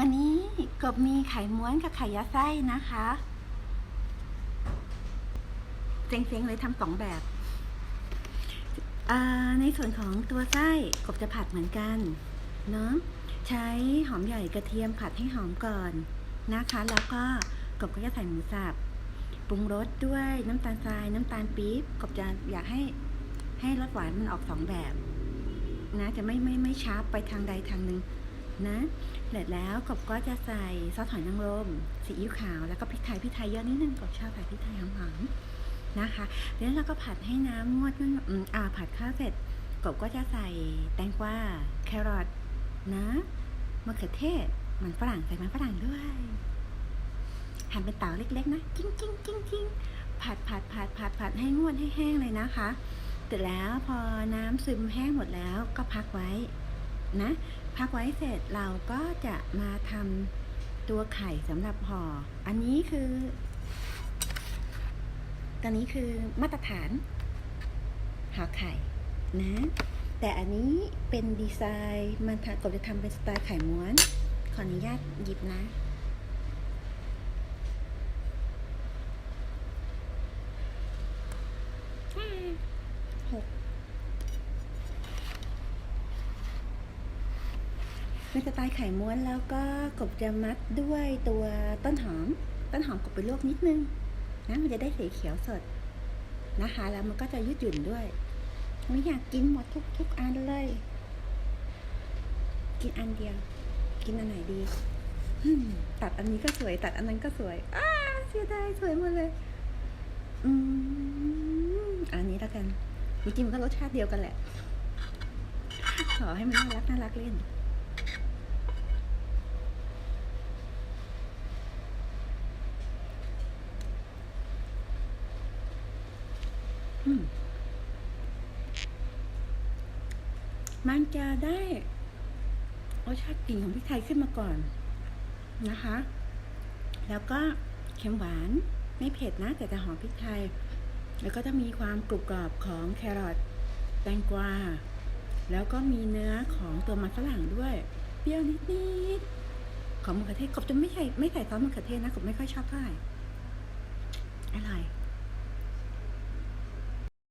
วันนี้กบมีไข่ม้วนกับไข่ยัดไส้นะคะเซ็งๆเลยทำสองแบบในส่วนของตัวไส้กบจะผัดเหมือนกันเนาะใช้หอมใหญ่กระเทียมผัดให้หอมก่อนนะคะ แล้วก็กบก็จะใส่หมูสับปรุงรสด้วยน้ำตาลทรายน้ำตาลปี๊บกบจะอยากให้ให้รสหวานมันออกสองแบบ นะจะไม่ไม่ไม่ชาร์ปไปทางใดทางหนึ่งนะ เสร็จแล้วกบก็จะใส่ซอสหอยนางรมซีอิ๊วขาวแล้วก็พริกไทยพริกไทยเยอะนิดนึงกบชอบใส่พริกไทยหอมๆนะคะแล้วเราก็ผัดให้น้ำงวดขึ้นอืมอ่าผัดข้าวเสร็จกบก็จะใส่แตงกวาแครอทนะมะเขือเทศมันฝรั่งใส่มันฝรั่งด้วยหั่นเป็นเต๋าเล็กๆนะจิ้งจิ้งจิ้งจิ้งผัดผัดผัดผัดผัดให้งวดให้แห้งเลยนะคะ เสร็จแล้วพอน้ำซึมแห้งหมดแล้วก็พักไว้ นะพักไว้เสร็จเราก็จะมาทำตัวไข่สำหรับห่อ อันนี้คือตอนนี้คือมาตรฐานห่อไข่นะ แต่อันนี้เป็นดีไซน์มันกบจะทำเป็นสไตล์ไข่ม้วน ขออนุญาตหยิบนะ หก เป็นสไตล์ไข่ม้วนแล้วก็กบจะมัดด้วยตัวต้นหอม ต้นหอมกบไปลวกนิดนึงนะมันจะได้สีเขียวสดนะคะ แล้วมันก็จะยืดหยุ่นด้วยไม่อยากกินหมดทุกทุกอันเลย กินอันเดียว กินอันไหนดีตัดอันนี้ก็สวย ตัดอันนั้นก็สวยอ้าเสียดายสวยหมดเลย อืมอันนี้แล้วกันจริงๆมันก็รสชาติเดียวกันแหละขอให้มันน่ารักน่ารักเล่น มันจะได้รสชาติกลิ่นของพริกไทยขึ้นมาก่อนนะคะ แล้วก็เค็มหวานไม่เผ็ดนะ แต่จะหอมพริกไทย แล้วก็จะมีความกรุบกรอบของแครอทแตงกวา แล้วก็มีเนื้อของตัวมันฝรั่งด้วย เปรี้ยวนิดๆของมะเขือเทศกบจะไม่ใส่ไม่ใส่ซอสมะเขือเทศนะกบไม่ค่อยชอบเท่าไหร่อร่อย